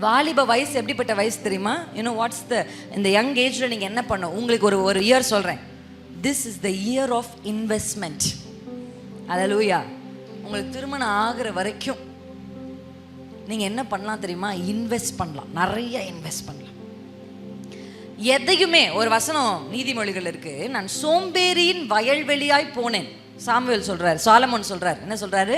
வாலிப வயசு எப்படிப்பட்ட வயசு தெரியுமா? யூனோ வாட்ஸ் த இந்த யங் ஏஜில் நீங்கள் என்ன பண்ணும் உங்களுக்கு ஒரு ஒரு இயர் சொல்கிறேன் this is the year of investment லூயா உங்களுக்கு திருமணம் ஆகிற வரைக்கும் நீங்கள் என்ன பண்ணலாம் தெரியுமா? இன்வெஸ்ட் பண்ணலாம். நிறைய இன்வெஸ்ட் பண்ணலாம். எதையுமே ஒரு வசனம் நீதிமொழிகள் இருக்கு. நான் சோம்பேறியின் வயல்வெளியாய் போனேன். சாமுவேல் சொல்றாரு சாலமோன் சொல்றாரு. என்ன சொல்றாரு?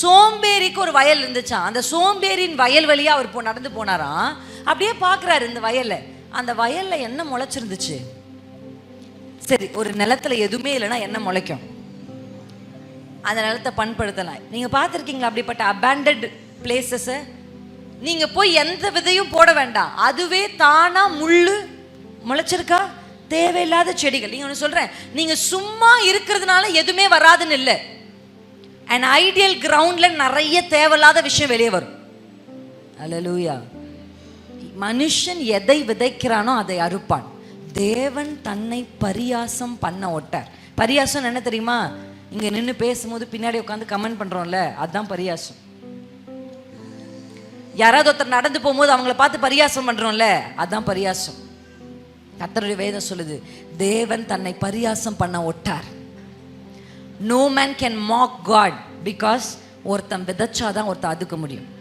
சோம்பேறிக்கு ஒரு வயல் இருந்துச்சாம். அந்த சோம்பேறியின் வயல் வழியாக அவர் போ நடந்து போனாராம். அப்படியே பார்க்குறாரு இந்த வயலில். அந்த வயலில் என்ன முளைச்சிருந்துச்சு? சரி ஒரு நிலத்துல எதுவுமே இல்லைன்னா என்ன முளைக்கும்? அந்த நிலத்தை பண்படுத்தலாம். நீங்கள் பார்த்துருக்கீங்களா அப்படிப்பட்ட அபேண்டட் பிளேசஸை நீங்கள் போய் எந்த விதையும் போட வேண்டாம். அதுவே தானாக முள் முளைச்சிருக்கா? தேவையில்லாத செடிகள். நீங்கள் ஒன்று சொல்கிறேன் நீங்கள் சும்மா இருக்கிறதுனால எதுவுமே வராதுன்னு இல்லை. அண்ட் ஐடியல் கிரவுண்ட்ல நிறைய தேவையில்லாத விஷயம் வெளியே வரும். அலலூயா மனுஷன் எதை விதைக்கிறானோ அதை அறுப்பான். தேவன் தன்னை பரியாசம் பண்ண ஒட்டார். பரியாசம் என்ன தெரியுமா? இங்க நின்று பேசும்போது பின்னாடி உட்காந்து கமெண்ட் பண்றோம்ல அதுதான் பரியாசம். யாராவது ஒருத்தர் நடந்து போகும்போது அவங்கள பார்த்து பரியாசம் பண்றோம்ல அதுதான் பரியாசம். கத்தருடைய வேதம் சொல்லுது தேவன் தன்னை பரியாசம் பண்ண ஒட்டார். No man can mock God because ஒருத்தன் விதைச்சாதான் ஒருத்தன் அதுக்க முடியும்.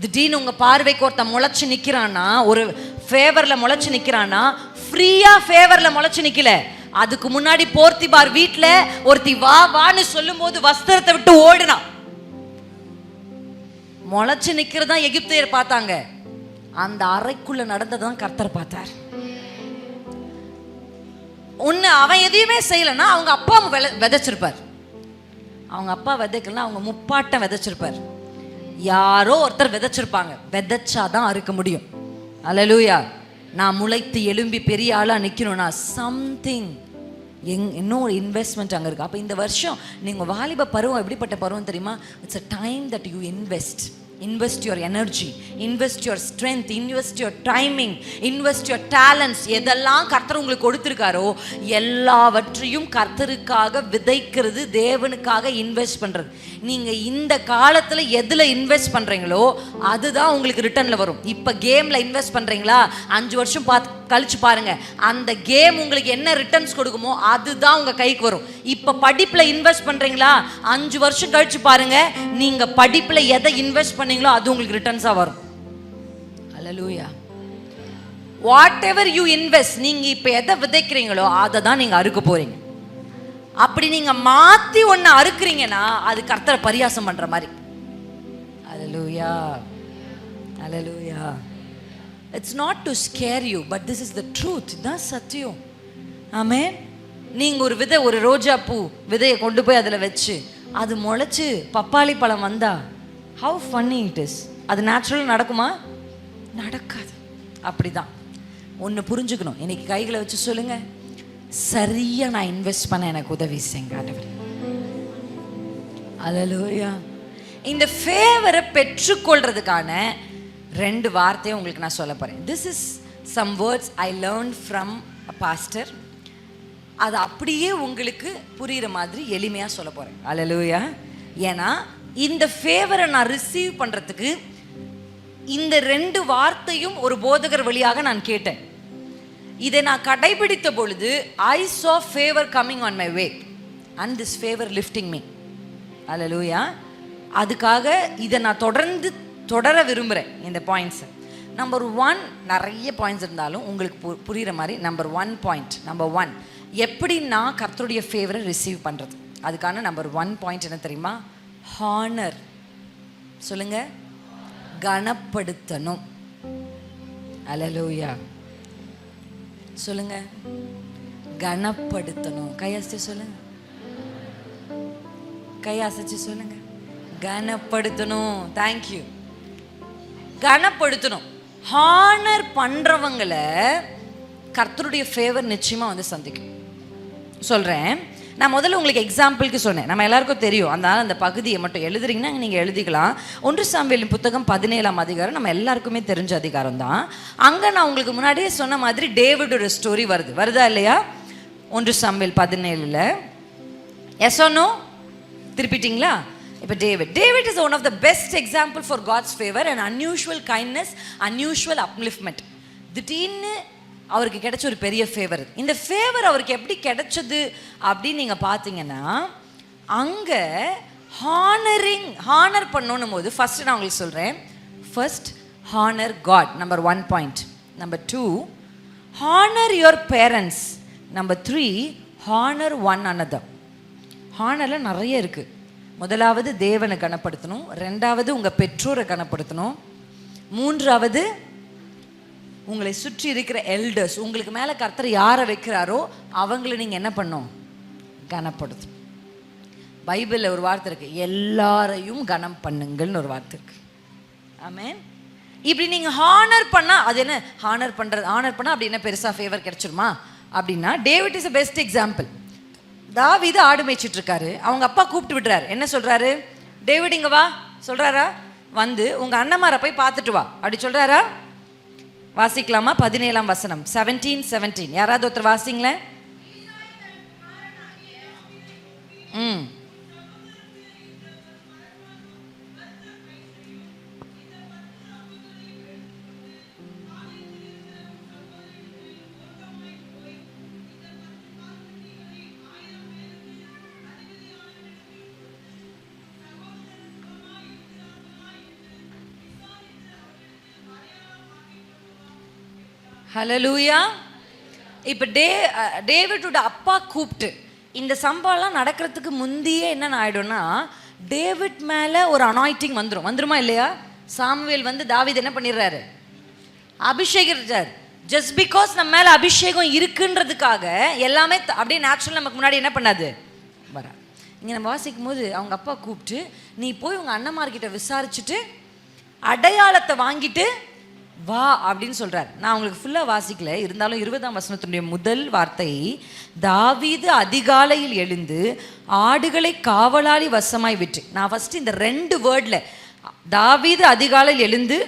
திடீர்னு உங்கள் பார்வைக்கு ஒருத்தன் முளைச்சி நிற்கிறான்னா ஒரு ஃபேவரில் முளைச்சி நிற்கிறான்னா ஃப்ரீயாக ஃபேவரில் முளைச்சி நிற்கல அதுக்கு முன்னாடி போர்த்தி பார் வீட்ல ஒருத்தி வா வான்னு சொல்லும்போது வஸ்திரத்தை விட்டு ஓடுனான் நிற்கிறது தான் எகிப்தியர் பார்த்தாங்க. அந்த அறைக்குள்ள நடந்ததான் கர்த்தர் பார்த்தார். ஒன்று அவன் எதையுமே செய்யலைன்னா அவங்க அப்பா விளை- விதைச்சிருப்பார். அவங்க அப்பா விதைக்கலாம் அவங்க முப்பாட்டம் விதைச்சிருப்பார். யாரோ ஒருத்தர் விதைச்சிருப்பாங்க. விதைச்சாதான் அறுக்க முடியும். அலலூயா நான் முளைத்து எலும்பி பெரிய ஆளாக நிற்கணும்னா சம்திங் எங் இன்னும் ஒரு இன்வெஸ்ட்மெண்ட் அங்கே இருக்குது அப்போ இந்த வருஷம் நீங்கள் வாலிப பருவம் எப்படிப்பட்ட பருவம் தெரியுமா? It's a time that you invest invest your energy invest your strength invest your timing invest your talents எதெல்லாம் கர்த்தர் உங்களுக்கு கொடுத்துருக்காரோ எல்லாவற்றையும் கர்த்தருக்காக விதைக்கிறது தேவனுக்காக இன்வெஸ்ட் பண்ணுறது நீங்கள் இந்த காலத்தில் எதில் இன்வெஸ்ட் பண்ணுறீங்களோ அதுதான் உங்களுக்கு ரிட்டர்னில் வரும். இப்போ கேமில் இன்வெஸ்ட் பண்ணுறீங்களா அஞ்சு வருஷம் பார்த்து கழிச்சு பாருங்க. அந்த கேம் உங்களுக்கு என்ன ரிட்டர்ன்ஸ் கொடுக்குமோ அதுதான் உங்க கைக்கு வரும். இப்ப படிப்புல இன்வெஸ்ட் பண்றீங்களா? அஞ்சு வருஷம் கழிச்சு பாருங்க. நீங்க படிப்புல எதை இன்வெஸ்ட் பண்ணீங்களோ அது உங்களுக்கு ரிட்டர்ன்ஸா வரும். Hallelujah whatever you invest நீங்க இப்ப எதை விதைக்கிறீங்களோ அதை தான் நீங்க அறுக்க போறீங்க. அப்படி நீங்க மாத்தி ஒண்ணு அறுக்குறீங்கன்னா அது கர்த்தரை பரியாசம் பண்ற மாதிரி. Hallelujah hallelujah it's not to scare you but this is the truth தான் சத்தியம். ஆமென் நீங்கள் ஒரு விதை ஒரு ரோஜா பூ விதையை கொண்டு போய் அதில் வச்சு அது முளைச்சு பப்பாளி பழம் வந்தா ஹவு ஃபன்னி இட் இஸ் அது நேச்சுரல் நடக்குமா? நடக்காது. அப்படிதான். ஒன்று புரிஞ்சுக்கணும். இன்னைக்கு கைகளை வச்சு சொல்லுங்க. சரியா நான் இன்வெஸ்ட் பண்ண எனக்கு உதவி செய்யுங்க ஆண்டவரே. அலலூயா இந்த ஃபேவரை பெற்றுக்கொள்றதுக்கான ரெண்டு வார்த்தையை உங்களுக்கு நான் சொல்ல போகிறேன் this is some words I learn from a pastor அது அப்படியே உங்களுக்கு புரிகிற மாதிரி எளிமையாக சொல்ல போகிறேன் அலலூயா ஏன்னா இந்த ஃபேவரை நான் ரிசீவ் பண்ணுறதுக்கு இந்த ரெண்டு வார்த்தையும் ஒரு போதகர் வழியாக நான் கேட்டேன். இதை நான் கடைபிடித்த பொழுது I saw favour coming on my way and this favour lifting me hallelujah அதுக்காக இதை நான் தொடர்ந்து தொடர விரும்புகிறேன் இந்த பாயிண்ட்ஸை நம்பர் ஒன் நிறைய பாயிண்ட்ஸ் இருந்தாலும் உங்களுக்கு பு புரிகிற மாதிரி number one point number one எப்படி நான் கர்த்தருடைய ஃபேவரை ரிசீவ் பண்ணுறது அதுக்கான நம்பர் ஒன் பாயிண்ட் என்ன தெரியுமா? ஹானர் சொல்லுங்க. கனப்படுத்தணும். அலலூயா சொல்லுங்க. கனப்படுத்தணும். கையசைச்சு சொல்லுங்க. கையாசிச்சு சொல்லுங்க. கனப்படுத்தணும். தேங்க்யூ கனப்படுத்தணும். ஹானர் பண்றவங்களை கர்த்தருடைய ஃபேவர் நிச்சயமா வந்து சந்திக்கும். சொல்றேன். நான் முதல்ல உங்களுக்கு எக்ஸாம்பிளுக்கு சொன்னேன். நம்ம எல்லாருக்கும் தெரியும். அதனால் அந்த பகுதியை மட்டும் எழுதுறீங்கன்னா நீங்கள் எழுதிக்கலாம். ஒன்று சாம்பியலின் புத்தகம் பதினேழாம் அதிகாரம் நம்ம எல்லாருக்குமே தெரிஞ்ச அதிகாரம் தான். அங்கே நான் உங்களுக்கு முன்னாடியே சொன்ன மாதிரி டேவிடோட ஸ்டோரி வருது. வருதா இல்லையா? ஒன்று சாம்பியல் பதினேழில். எஸ் நோ திருப்பிட்டீங்களா? இப்போ David. David is one of the best example for God's favour and unusual kindness unusual upliftment திடீர்னு அவருக்கு கிடைச்ச ஒரு பெரிய ஃபேவர் இந்த ஃபேவர் அவருக்கு எப்படி கிடைச்சது அப்படின்னு நீங்கள் பார்த்தீங்கன்னா அங்கே ஹானரிங் ஹானர் பண்ணணும் போது ஃபஸ்ட்டு நான் உங்களுக்கு சொல்கிறேன் first honour God number one point number two honour your parents number three honour one another. ஹானரில் நிறைய இருக்குது முதலாவது தேவனை கனப்படுத்தணும். ரெண்டாவது உங்கள் பெற்றோரை கனப்படுத்தணும். மூன்றாவது உங்களை சுற்றி இருக்கிற எல்டர்ஸ் உங்களுக்கு மேலே கர்த்தர் யாரை வைக்கிறாரோ அவங்கள நீங்கள் என்ன பண்ணும்? கனப்படுத்தும் பைபிளில் ஒரு வார்த்தை இருக்கு. எல்லாரையும் கனம் பண்ணுங்கள்னு ஒரு வார்த்தை இருக்கு. ஆமேன் இப்படி நீங்கள் ஹானர் பண்ணால் அது என்ன? ஹானர் பண்ணுறது ஹானர் பண்ணால் அப்படி என்ன பெருசாக ஃபேவர் கிடைச்சிருமா? அப்படின்னா David is a best example இது ஆடு மேய்ச்சிட்ருக்காரு அவங்க அப்பா கூப்பிட்டு விடுறாரு. என்ன சொல்கிறாரு டேவிட் இங்கே வா. சொல்கிறாரா வந்து உங்கள் அண்ணமாரை போய் பார்த்துட்டு வா. அப்படி சொல்கிறாரா வாசிக்கலாமா? பதினேழாம் வசனம். செவன்டீன் செவன்டீன் யாராவது ஒருத்தர் வாசிங்களேன்? ம். ஹலலூயா இப்போ டே டேவிட்டோட அப்பா கூப்பிட்டு இந்த சம்பவம்லாம் நடக்கிறதுக்கு முந்தையே என்ன ஆகிடும்னா டேவிட் மேலே ஒரு அனாயிட்டிங் வந்துடும் வந்துருமா இல்லையா? சாமுவேல் வந்து தாவித் என்ன பண்ணிடுறாரு? அபிஷேகிச்சார் ஜஸ்ட் பிகாஸ் நம்ம மேலே அபிஷேகம் இருக்குன்றதுக்காக எல்லாமே அப்படியே நேச்சுரல் நமக்கு முன்னாடி என்ன பண்ணாது? வர இங்கே நம்ம வாசிக்கும் போது அவங்க அப்பா கூப்பிட்டு நீ போய் உங்கள் அண்ணன்மார்கிட்ட விசாரிச்சுட்டு அடையாளத்தை வாங்கிட்டு வா அப்படின்னு சொல்கிறார் நான் உங்களுக்கு ஃபுல்லாக வாசிக்கல. இருந்தாலும் இருபதாம் வசனத்தினுடைய முதல் வார்த்தை தாவீது அதிகாலையில் எழுந்து ஆடுகளை காவலாளி வசமாய் விட்டு நான் ஃபஸ்ட்டு இந்த ரெண்டு வேர்டில் தாவீது அதிகாலையில் எழுந்து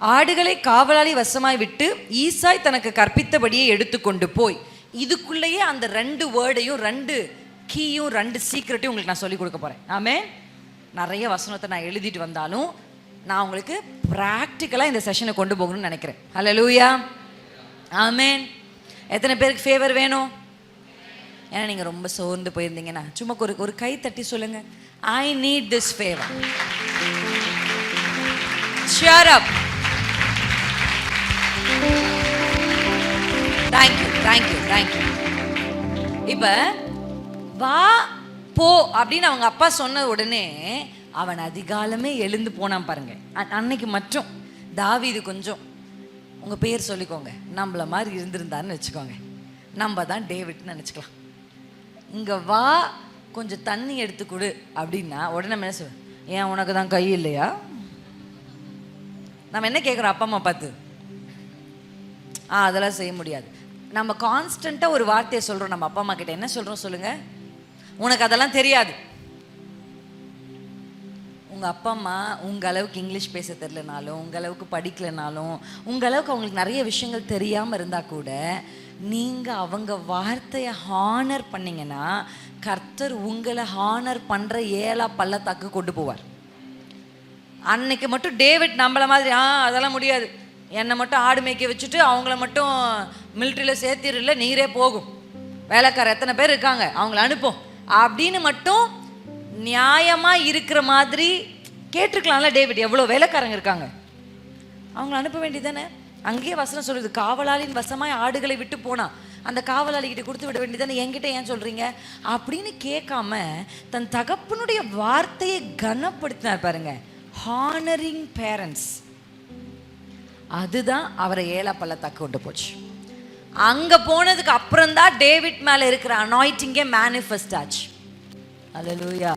ஆடுகளை காவலாளி வசமாய் விட்டு ஈசாய் தனக்கு கற்பித்தபடியே எடுத்துக்கொண்டு போய். இதுக்குள்ளேயே அந்த ரெண்டு வேர்டையும் ரெண்டு கீயும் ரெண்டு சீக்ரெட்டையும் உங்களுக்கு நான் சொல்லி கொடுக்க போகிறேன் ஆமே நிறைய வசனத்தை நான் எழுதிட்டு வந்தாலும் நான் உங்களுக்கு ப்ராக்டிக்கலாக இந்த செஷனை கொண்டு போகணும்னு நினைக்கிறேன். ஹலோ லூயா ஆமேன் எத்தனை பேருக்கு ஃபேவர் வேணும்? ஏன்னா நீங்கள் ரொம்ப சோர்ந்து போயிருந்தீங்கன்னா சும்மா ஒரு ஒரு கை தட்டி சொல்லுங்க. I need this favour cheer up thank you thank you thank you இப்போ வா போ அப்படின்னு அவங்க அப்பா சொன்ன உடனே அவன் அதிகாலமே எழுந்து போனான் பாருங்க. அன்னைக்கு மட்டும். தாவீது கொஞ்சம். உங்கள் பேர் சொல்லிக்கோங்க. நம்மள மாதிரி இருந்திருந்தான்னு வச்சுக்கோங்க. நம்ம தான் டேவிட்னு நினச்சிக்கலாம். இங்கே வா கொஞ்சம் தண்ணி எடுத்து கொடு அப்படின்னா உடனே என்ன சொல்லுவேன் ஏன் உனக்கு தான் கை இல்லையா? நம்ம என்ன கேட்குறோம் அப்பா அம்மா பார்த்து? ஆ அதெல்லாம் செய்ய முடியாது. நம்ம கான்ஸ்டண்ட்டாக ஒரு வார்த்தையை சொல்கிறோம் நம்ம அப்பா அம்மா கிட்ட என்ன சொல்கிறோம் சொல்லுங்கள் உனக்கு அதெல்லாம் தெரியாது. உங்கள் அப்பா அம்மா உங்கள் அளவுக்கு இங்கிலீஷ் பேச தெரிலனாலும் உங்கள் அளவுக்கு படிக்கலைனாலும் உங்கள் அளவுக்கு அவங்களுக்கு நிறைய விஷயங்கள் தெரியாமல் இருந்தால் கூட நீங்கள் அவங்க வார்த்தையை ஹானர் பண்ணீங்கன்னா கர்த்தர் உங்களை ஹானர் பண்ணுற ஏழா பள்ளத்தாக்கு கொண்டு போவார். அன்னைக்கு மட்டும் டேவிட் நம்மளை மாதிரி ஆ அதெல்லாம் முடியாது. என்னை மட்டும் ஆடு மேய்க்க வச்சுட்டு அவங்கள மட்டும் மிலிட்ரியில் சேர்த்திடல நீரே போகும். வேலைக்காரர் எத்தனை பேர் இருக்காங்க? அவங்கள அனுப்போம். அப்படின்னு மட்டும் நியாயமாக இருக்கிற மாதிரி கேட்டிருக்கலாம்ல டேவிட். எவ்வளோ வேலைக்காரங்க இருக்காங்க. அவங்கள அனுப்ப வேண்டியதானே அங்கேயே வசனம் சொல்லுது காவலாளின் வசமாய் ஆடுகளை விட்டு போனா அந்த காவலாளிகிட்ட கொடுத்து விட வேண்டியதானே என்கிட்ட ஏன் சொல்கிறீங்க அப்படின்னு கேட்காம தன் தகப்பனுடைய வார்த்தையை கனப்படுத்தினார் பாருங்க. ஹானரிங் பேரண்ட்ஸ் அதுதான் அவரை ஏழா பள்ளத்தாக்கு கொண்டு போச்சு. அங்கே போனதுக்கு அப்புறம் தான் டேவிட் மேலே இருக்கிற அனாயிட்டிங்கே மேனிஃபெஸ்ட் ஆச்சு. Alleluia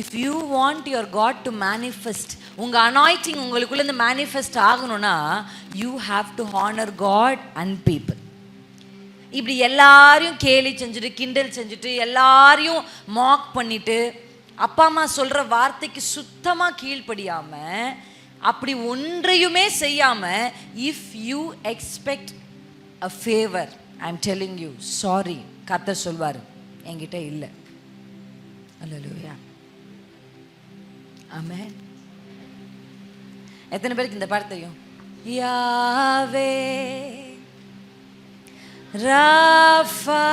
if you want your God to manifest உங்கள் அனாய்ட்டிங் உங்களுக்குள்ளேருந்து மேனிஃபெஸ்ட் ஆகணும்னா you have to honour God and people இப்படி எல்லாரையும் கேலி செஞ்சுட்டு கிண்டல் செஞ்சுட்டு எல்லாரையும் மாக் பண்ணிட்டு அப்பா அம்மா சொல்கிற வார்த்தைக்கு சுத்தமாக கீழ்ப்படியாமல் அப்படி ஒன்றையுமே செய்யாமல் if you expect a favour I am telling you sorry கத்த சொல்வார் என்கிட்ட இல்லை. அல்லேலூயா ஆமென் எத்தனை பேருக்கு இந்த பாட்டு தெரியும்? Yahweh Rapha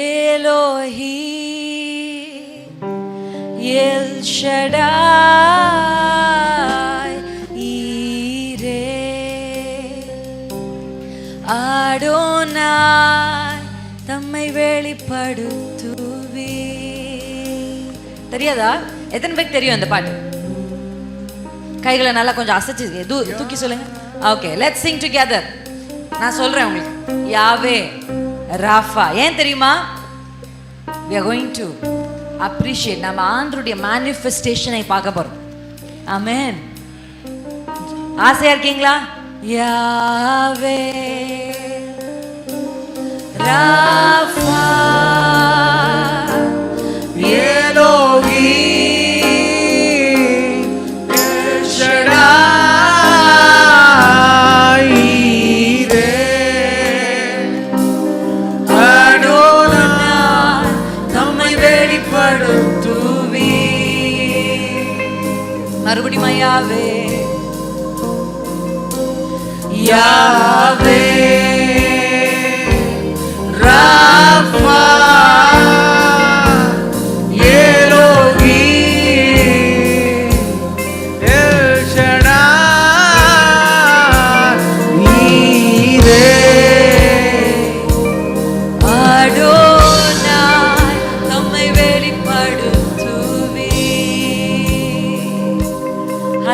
Elohim El Shaddai Jireh Adonai தம்மை வெளிப்படுத்துவே தெரியாதா? எத்தனை பேருக்கு தெரியும் அந்த பாட்டு? கைகளை நல்லா கொஞ்சம் அசைச்சு தூக்கி சொல்லுங்க. ஓகே லெட் சிங் டுகெதர் நான் சொல்றேன் உங்களுக்கு. Yahweh Rapha. ஏன் தெரியுமா? We are going to appreciate நம்ம ஆண்டருடைய மேனிஃபெஸ்டேஷனை பார்க்க போறோம். ஆமேன் ஆசையா இருக்கீங்களா? யாவே ராஃபா.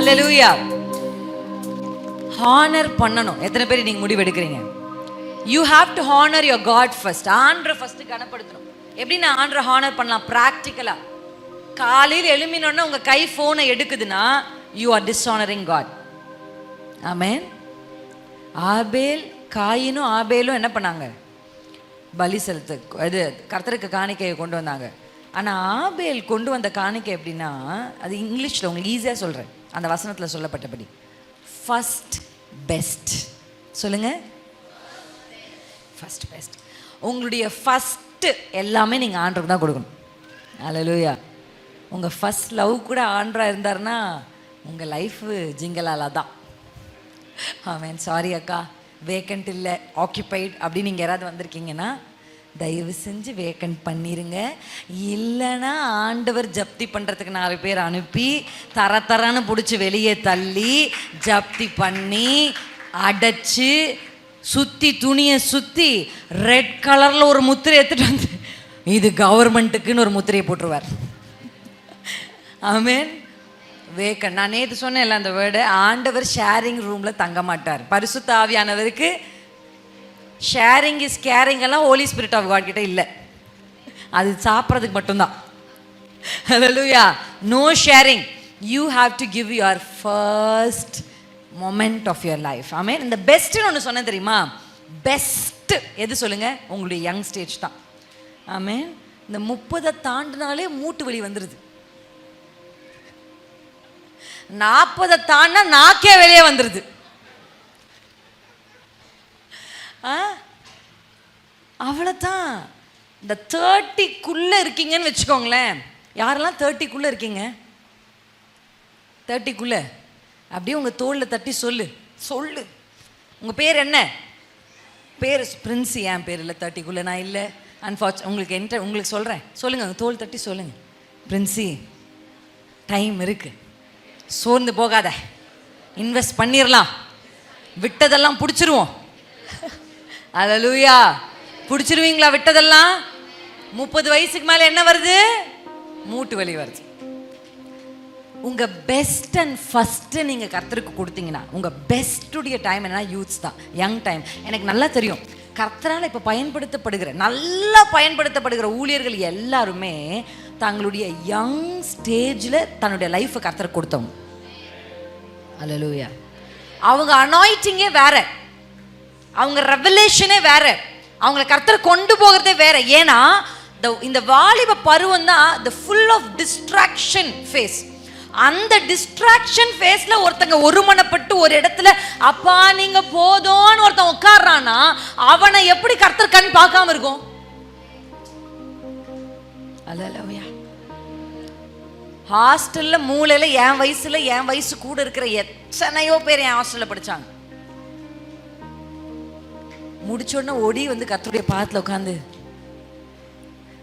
ஹalleluya ஹானர் பண்ணணும். எத்தனை பேர் நீங்க முடிவு எடுக்கிறீங்க? You have to honour your God first ஆண்டரை first கனப்படுத்தணும். எப்படி நான் ஆண்டரை ஹானர் பண்ணலாம் ப்ராக்டிக்கலா காலையில் எழுமினோடனே உங்க கை ஃபோனை எடுக்குதுன்னா you are dishonouring God amen Abel காயினும் ஆபேலும் என்ன பண்ணாங்க? பலி செலுத்து இது கர்த்தருக்கு காணிக்கையை கொண்டு வந்தாங்க. ஆனால் ஆபேல் கொண்டு வந்த காணிக்கை எப்படின்னா அது இங்கிலீஷில் உங்களுக்கு ஈஸியாக சொல்கிறேன் அந்த வசனத்தில் சொல்லப்பட்டபடி. ஃபஸ்ட் பெஸ்ட் சொல்லுங்க. ஃபஸ்ட் பெஸ்ட் உங்களுடைய ஃபஸ்ட்டு எல்லாமே நீங்கள் ஆண்டருக்கு தான் கொடுக்கணும். அல்லேலூயா உங்கள் ஃபஸ்ட் லவ் கூட ஆண்டராக இருந்தாருன்னா உங்கள் லைஃபு ஜிங்கலாலா தான் ஆமேன் சாரி அக்கா. வேக்கண்ட் இல்லை. ஆக்கியபைட் அப்படின்னு நீங்கள் யாராவது வந்திருக்கீங்கன்னா தயவு செஞ்சு வேக்கன் பண்ணிருங்க. இல்லைன்னா ஆண்டவர் ஜப்தி பண்ணுறதுக்கு நாலு பேர் அனுப்பி தர தரன்னு பிடிச்சி வெளியே தள்ளி ஜப்தி பண்ணி அடைச்சி சுற்றி துணியை சுற்றி ரெட் கலரில் ஒரு முத்திரை எடுத்துகிட்டு வந்து இது கவர்மெண்ட்டுக்குன்னு ஒரு முத்திரையை போட்டுருவார். ஆமேன் வேக்கன் நான் நேற்று சொன்னேன்ல அந்த வேர்டு ஆண்டவர் ஷேரிங் ரூமில் தங்க மாட்டார். பரிசுத்த ஆவியானவருக்கு ஷேரிங் இஸ் கேரிங் எல்லாம் ஹோலி ஸ்பிரிட் ஆஃப் காட் கிட்ட இல்லை. அது சாப்பிட்றதுக்கு மட்டும்தான். ஹalleluya no sharing you have to give your first moment of your life ஆமே இந்த பெஸ்ட்டுன்னு ஒன்று சொன்னேன் தெரியுமா? பெஸ்ட் எது சொல்லுங்கள் உங்களுடைய யங் ஸ்டேஜ் தான். ஆமேன் இந்த முப்பதை தாண்டினாலே மூட்டு வலி வந்துடுது நாற்பதை தாண்டினா நாக்கே வெளியே வந்துடுது ஆ அவ்வளோதான் இந்த தேர்ட்டிக்குள்ளே இருக்கீங்கன்னு வச்சுக்கோங்களேன். யாரெல்லாம் தேர்ட்டிக்குள்ளே இருக்கீங்க? தேர்ட்டிக்குள்ளே அப்படியே உங்கள் தோளில் தட்டி சொல்லு. சொல்லு. உங்கள் பேர் என்ன? பேர் பிரின்ஸு என் பேர் இல்லை தேர்ட்டிக்குள்ளே நான் இல்லை. அன்ஃபார்ச்சு உங்களுக்கு என்ட்ட உங்களுக்கு சொல்கிறேன் சொல்லுங்கள் உங்கள் தோல் தட்டி சொல்லுங்கள் பிரின்ஸி டைம் இருக்குது சோர்ந்து போகாத. இன்வெஸ்ட் பண்ணிடலாம் விட்டதெல்லாம் பிடிச்சிருவோம். அலலூயா பிடிச்சிருவீங்களா விட்டதெல்லாம்? முப்பது வயசுக்கு மேலே என்ன வருது? மூட்டு வலி வருது. உங்க பெஸ்ட் அண்ட் ஃபர்ஸ்ட் நீங்க கர்த்தருக்கு கொடுத்தீங்கன்னா உங்க பெஸ்ட்டுடைய டைம் என்னன்னா யூத்ஸ் தான். யங் டைம் எனக்கு நல்லா தெரியும். கர்த்தரால் இப்போ பயன்படுத்தப்படுகிற நல்லா பயன்படுத்தப்படுகிற ஊழியர்கள் எல்லாருமே தங்களுடைய யங் ஸ்டேஜில் தன்னுடைய லைஃப்பை கர்த்தருக்கு கொடுத்தவங்க. அல்லேலூயா அவங்க அனாயிட்டிங்கே வேற. அவங்க ரெவலேஷனே வேற. அவங்கள கர்த்தர் கொண்டு போகிறதே வேற. ஏன்னா இந்த வாலிப பருவம் தான் the full of distraction phase அந்த டிஸ்ட்ராக்ஷன் ஃபேஸ்ல ஒருத்தங்க ஒருமனப்பட்டு ஒரு இடத்துல அப்பா நீங்க போதும்னு ஒருத்தன் உட்கார்றானா அவனை எப்படி கர்த்தர் கண் பார்க்காம இருக்கும்? அல்லேலூயா ஹாஸ்டல்ல மூளையில என் வயசுல என் வயசு கூட இருக்கிற எத்தனையோ பேர் என் ஹாஸ்டல்ல படிச்சாங்க. முடிச்சோடனே ஒடி வந்து கத்தருடைய பாத்துல உட்காந்து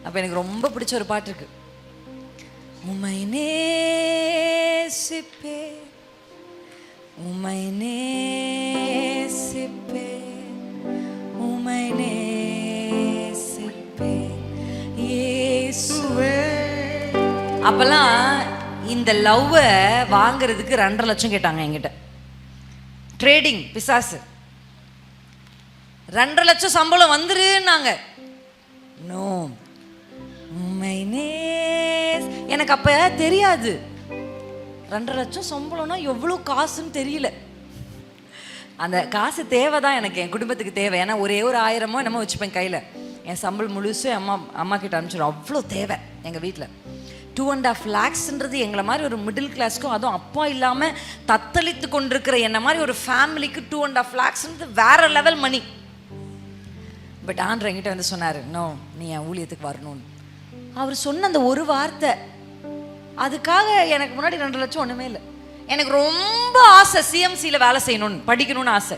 அப்போ எனக்கு ரொம்ப பிடிச்ச ஒரு பாட்டு இருக்கு. உமை நேசிப்பே உமை நேசிப்பே உமை நேசிப்பே இயேசுவே. அப்பெல்லாம் இந்த லவ்வை வாங்குறதுக்கு ரெண்டரை லட்சம் கேட்டாங்க என்கிட்ட. ட்ரேடிங் பிசாசு. ரெண்டரை லட்சம் சம்பளம் வந்துருன்னாங்க. No Naze. எனக்கு அப்ப தெரியாது. ரெண்டரை லட்சம் சம்பளம்னா எவ்வளோ காசுன்னு தெரியல. அந்த காசு தேவை தான் எனக்கு என் குடும்பத்துக்கு தேவை. ஏன்னா ஒரே ஒரு ஆயிரமோ என்னமோ வச்சுப்பேன் கையில். என் சம்பளம் முழுசும் அம்மா அம்மா கிட்ட அனுப்பிச்சிடும் அவ்வளோ தேவை எங்கள் வீட்டில் டூ அண்ட் ஆஃப் லேக்ஸ்ன்றது எங்களை மாதிரி ஒரு மிடில் கிளாஸ்க்கும் அதுவும் அப்பா இல்லாமல் தத்தளித்து கொண்டிருக்கிற என்ன மாதிரி ஒரு ஃபேமிலிக்கு டூ அண்ட் ஆஃப் லேக்ஸ்ன்றது வேற லெவல் மணி பட் ஆண்டர் என்கிட்ட வந்து சொன்னார் நோ நீ என் ஊழியத்துக்கு வரணும்னு. அவர் சொன்ன அந்த ஒரு வார்த்தை அதுக்காக எனக்கு முன்னாடி ரெண்டு லட்சம் ஒன்றுமே இல்லை. எனக்கு ரொம்ப ஆசை சிஎம்சியில் வேலை செய்யணும்னு படிக்கணும்னு ஆசை.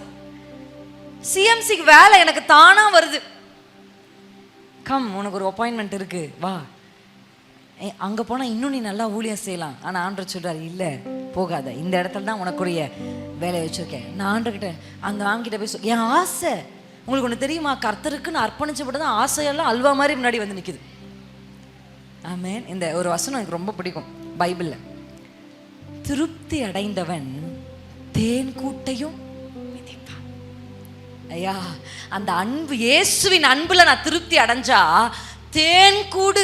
சிஎம்சிக்கு வேலை எனக்கு தானாக வருது. கம் உனக்கு ஒரு அப்பாயின்மெண்ட் இருக்கு வா. ஏ, அங்கே போனால் இன்னும் நீ நல்லா ஊழியம் செய்யலாம். ஆனால் ஆண்டர் சொல்கிறார் இல்லை போகாத. இந்த இடத்துல தான் உனக்குரிய வேலையை வச்சுருக்கேன். நான் ஆண்டர்கிட்ட அந்த ஆண்கிட்ட போய் சொல் என் ஆசை உங்களுக்கு ஒன்று தெரியுமா? கர்த்தருக்குன்னு அர்ப்பணிச்சப்பட்டு தான் ஆசையெல்லாம் அல்வா மாதிரி முன்னாடி வந்து நிக்குது. ஆமென் இந்த ஒரு வசனம் எனக்கு ரொம்ப பிடிக்கும். பைபிளில். திருப்தி அடைந்தவன் தேன் கூட்டையும் மிதிப்பான். ஐயா அந்த அன்பு இயேசுவின் அன்புல நான் திருப்தி அடைஞ்சா தேன் கூடு.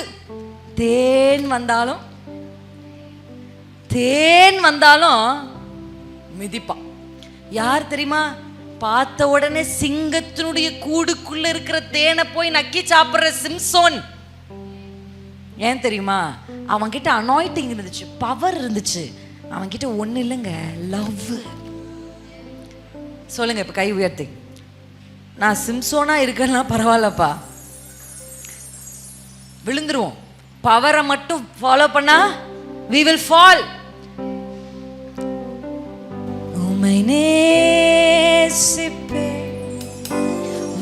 தேன் வந்தாலும் தேன் வந்தாலும் மிதிப்பான். யார் தெரியுமா? பார்த்த உடனே சிங்கத்தினுடைய கூடுக்குள்ள இருக்கிற தேனை போய் நக்கி சாப்பிடுற சிம்சோன். ஏன் தெரியுமா? அவன்கிட்ட அனாயிட்டிங் இருந்துச்சு பவர் இருந்துச்சு. அவன்கிட்ட ஒன்றும் இல்லைங்க லவ் சொல்லுங்க இப்ப கை உயர்த்தி. நான் சிம்சோனா இருக்கேன்னா பரவாயில்லப்பா. விழுந்துருவோம். பவரை மட்டும் ஃபாலோ பண்ணா வி வில் ஃபால் உமை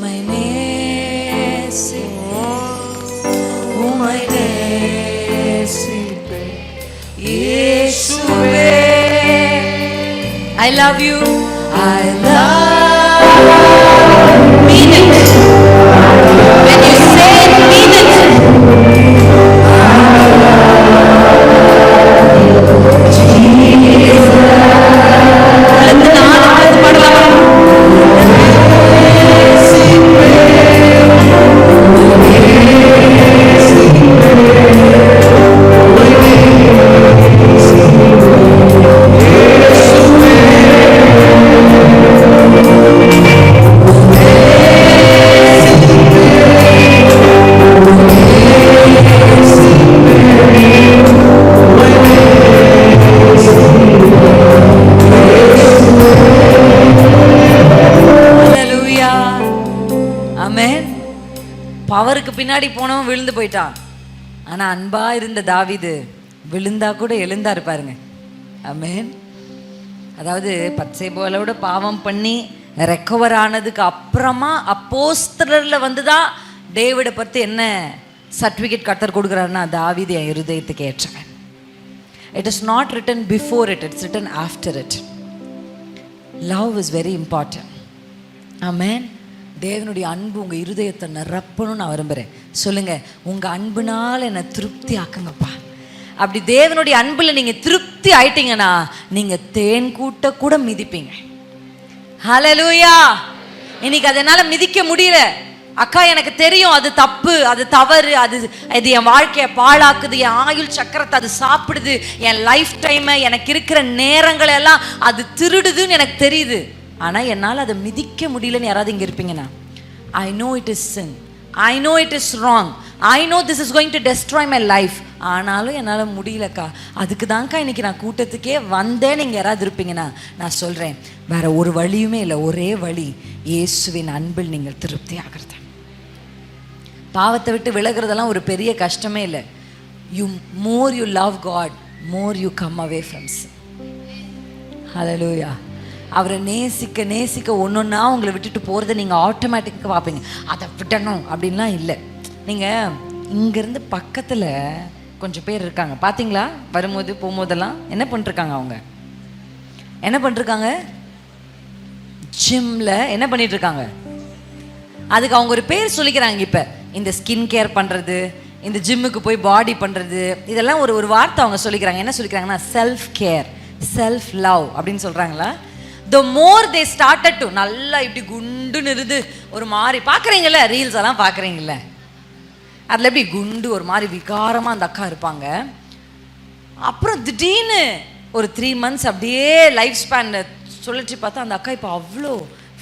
my recipe, oh my recipe, Yeshua. I love you. I love. Meaning. பின்னாடி போனவன் விழுந்து போயிட்டான். ஆனால் அன்பாக இருந்த தாவிது விழுந்தா கூட எழுந்தா இருப்பாருங்க. அமேன் அதாவது பச்சைபோலோட பாவம் பண்ணி ரெக்கவர் ஆனதுக்கு அப்புறமா அப்போஸ்தரில் வந்து தான் டேவிடை பற்றி என்ன சர்டிஃபிகேட் கத்தர் கொடுக்குறாருன்னா தாவீது என் இருதயத்துக்கு ஏற்றவன். It is not written before it it's written after it love is very important amen. தேவனுடைய அன்பு உங்கள் இருதயத்தை நிரப்பணும்னு நான் விரும்புகிறேன் சொல்லுங்கள் உங்கள் அன்புனால் என்னை திருப்தி ஆக்குங்கப்பா அப்படி தேவனுடைய அன்பில் நீங்கள் திருப்தி ஆயிட்டீங்கன்னா நீங்கள் தேன் கூட்ட கூட மிதிப்பீங்க. ஹலலூயா இன்னைக்கு அதனால் மிதிக்க முடியல. அக்கா எனக்கு தெரியும் அது தப்பு அது தவறு அது இது என் வாழ்க்கையை பாழாக்குது என் ஆயுள் சக்கரத்தை அது சாப்பிடுது என் லைஃப் டைமை எனக்கு இருக்கிற நேரங்களை எல்லாம் அது திருடுதுன்னு எனக்கு தெரியுது. ஆனால் என்னால் அதை மிதிக்க முடியலன்னு யாராவது இங்கே இருப்பீங்கன்னா I know it is sin I know it is wrong I know this is going to destroy my life ஆனாலும் என்னால் முடியலக்கா. அதுக்கு தான்க்கா இன்னைக்கு நான் கூட்டத்துக்கே வந்தேன் நீங்கள் யாராவது இருப்பீங்கன்னா நான் சொல்கிறேன் வேற ஒரு வழியுமே இல்லை. ஒரே வழி இயேசுவின் அன்பில் நீங்கள் திருப்தி ஆகிறது. பாவத்தை விட்டு விலகிறதெல்லாம் ஒரு பெரிய கஷ்டமே இல்லை. You more you love God more you come away from ஹலோயா அவரை நேசிக்க நேசிக்க ஒன்றொன்னா உங்களை விட்டுட்டு போகிறத நீங்கள் ஆட்டோமேட்டிக்காக பார்ப்பீங்க. அதை விடணும் அப்படின்லாம் இல்லை. நீங்கள் இங்கேருந்து பக்கத்தில் கொஞ்சம் பேர் இருக்காங்க. பார்த்தீங்களா வரும்போது போகும்போதெல்லாம் என்ன பண்ணிருக்காங்க அவங்க? என்ன பண்ணிருக்காங்க? ஜிம்மில் என்ன பண்ணிகிட்ருக்காங்க அதுக்கு அவங்க ஒரு பேர் சொல்லிக்கிறாங்க இப்போ. இந்த ஸ்கின் கேர் பண்ணுறது இந்த ஜிம்முக்கு போய் பாடி பண்ணுறது இதெல்லாம் ஒரு ஒரு வார்த்தை அவங்க சொல்லிக்கிறாங்க. என்ன சொல்லிக்கிறாங்கன்னா செல்ஃப் கேர் செல்ஃப் லவ் அப்படின்னு சொல்கிறாங்களா த மோர் தே ஸ்டார்டட் டு நல்லா இப்படி குண்டுன்னு இருந்து ஒரு மாதிரி பார்க்குறீங்கள ரீல்ஸ் எல்லாம் பார்க்குறீங்கள அதில் எப்படி குண்டு ஒரு மாதிரி விகாரமாக அந்த அக்கா இருப்பாங்க. அப்புறம் திடீர்னு ஒரு த்ரீ மந்த்ஸ் அப்படியே லைஃப் ஸ்பேன் சுழற்சி பார்த்தா அந்த அக்கா இப்போ அவ்வளோ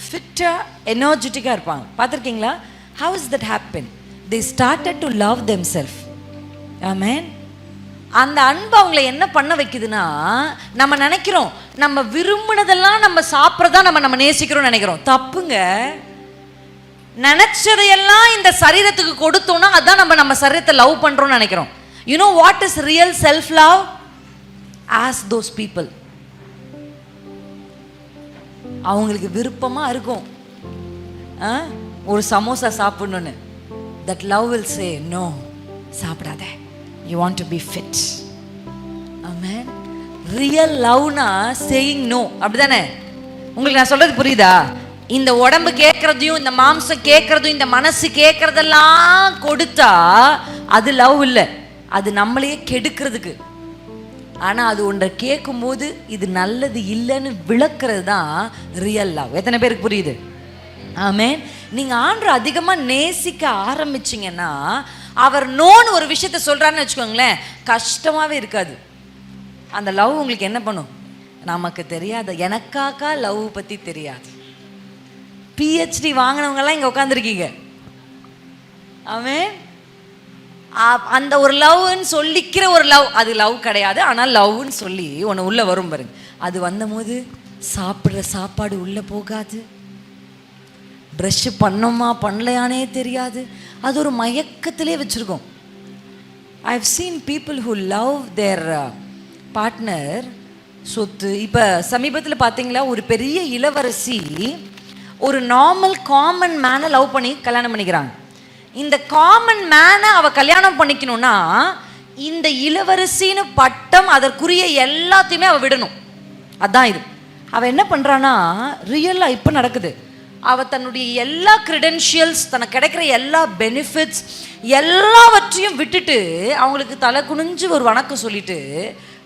ஃபிட்டாக எனர்ஜெட்டிக்காக இருப்பாங்க. பார்த்துருக்கீங்களா? How is that happen they started to love them self amen அந்த அன்பு அவங்கள என்ன பண்ண வைக்குதுன்னா நம்ம நினைக்கிறோம் நம்ம விரும்பினதெல்லாம் நம்ம சாப்பிட்றதா நம்ம நம்ம நேசிக்கிறோம்னு நினைக்கிறோம். தப்புங்க. நினைச்சதையெல்லாம் இந்த சரீரத்துக்கு கொடுத்தோம்னா அதான் நம்ம நம்ம சரீரத்தை லவ் பண்ணுறோம்னு நினைக்கிறோம். You know what is real self love as those people அவங்களுக்கு விருப்பமாக இருக்கும். ஆ? ஒரு samosa சாப்பிடணுன்னு that love will say no சாப்பிடாத. You want to be fit amen real லவ்னா சேயிங் நோ அப்படிதானே? உங்களுக்கு நான் சொல்றது புரியுதா? இந்த உடம்பு கேட்கறதையும் இந்த மாம்சம் கேட்கறதும் இந்த மனசு கேட்கறதெல்லாம் கொடுத்தா அது லவ் இல்லை. அது நம்மளையே கெடுக்கிறதுக்கு. ஆனால் அது ஒன்றை கேட்கும்போது இது நல்லது இல்லைன்னு விளக்குறது தான் ரியல் லவ் எத்தனை பேருக்கு புரியுது? ஆமே நீங்கள் ஆண்டு அதிகமாக நேசிக்க ஆரம்பிச்சிங்கன்னா அவர் நோன்னு ஒரு விஷயத்த சொல்கிறான்னு வச்சுக்கோங்களேன் கஷ்டமாகவே இருக்காது. அந்த லவ் உங்களுக்கு என்ன பண்ணும்? நமக்கு தெரியாது எனக்காக்கா லவ் பற்றி தெரியாது. பிஹெச்டி வாங்கினவங்கெல்லாம் இங்கே உட்காந்துருக்கீங்க அவன் அந்த ஒரு லவ்னு சொல்லிக்கிற ஒரு லவ் அது லவ் கிடையாது. ஆனால் லவ்னு சொல்லி ஒன்று உள்ளே வரும் பாருங்க. அது வந்தபோது சாப்பிட்ற சாப்பாடு உள்ளே போகாது. ப்ரஷ் பண்ணோமா பண்ணலையானே தெரியாது. அது ஒரு மயக்கத்திலே வச்சுருக்கோம். I have seen people who love their partner சொத்து. இப்போ சமீபத்தில் பார்த்தீங்களா ஒரு பெரிய இளவரசி ஒரு நார்மல் காமன் மேனை லவ் பண்ணி கல்யாணம் பண்ணிக்கிறாங்க. இந்த காமன் மேனை அவள் கல்யாணம் பண்ணிக்கணும்னா இந்த இளவரசின்னு பட்டம் அதற்குரிய எல்லாத்தையுமே அவள் விடணும். அதான் இது. அவள் என்ன பண்ணுறான்னா ரியலாக இப்போ நடக்குது. அவள் தன்னுடைய எல்லா க்ரெடென்ஷியல்ஸ் தனக்கு கிடைக்கிற எல்லா பெனிஃபிட்ஸ் எல்லாவற்றையும் விட்டுட்டு அவங்களுக்கு தலை குனிஞ்சு ஒரு வணக்கம் சொல்லிட்டு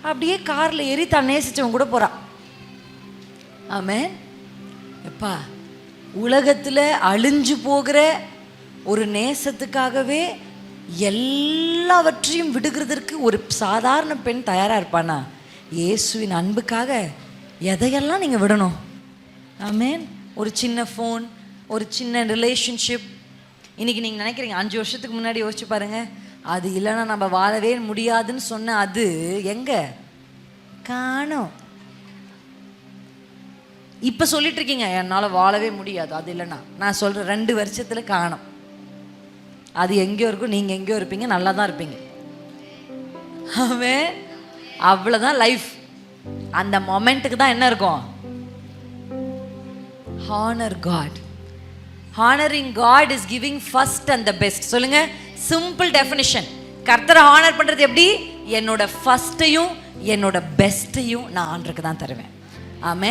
அப்படியே காரில் ஏறி தான் நேசித்தவங்க கூட போகிறான் ஆமே எப்பா உலகத்தில் அழிஞ்சு போகிற ஒரு நேசத்துக்காகவே எல்லாவற்றையும் விடுகிறதற்கு ஒரு சாதாரண பெண் தயாராக இருப்பானா? இயேசுவின் அன்புக்காக எதையெல்லாம் நீங்கள் விடணும்? ஆமேன். ஒரு சின்ன ஃபோன் ஒரு சின்ன ரிலேஷன்ஷிப் இன்றைக்கி நீங்கள் நினைக்கிறீங்க அஞ்சு வருஷத்துக்கு முன்னாடி யோசிச்சு பாருங்கள் அது இல்லைன்னா நம்ம வாழவே முடியாதுன்னு சொன்ன அது எங்கே? காணோம். இப்போ சொல்லிட்டு இருக்கீங்க என்னால் வாழவே முடியாது அது இல்லைன்னா. நான் சொல்கிறேன் ரெண்டு வருஷத்தில் காணும். அது எங்கேயோ இருக்கும் நீங்கள் எங்கேயோ இருப்பீங்க நல்லா தான் இருப்பீங்க. அவன் அவ்வளோதான் லைஃப் அந்த மொமெண்ட்டுக்கு தான் என்ன இருக்கும்? Honour God honouring God is giving first and the best சொல்லுங்க. சிம்பிள் டெஃபினிஷன் கர்த்தரை ஹானர் பண்றது எப்படி? என்னோட ஃபர்ஸ்ட்டையும் என்னோட பெஸ்ட்டையும் நான் ஆண்டருக்கு தான் தருவேன். ஆமே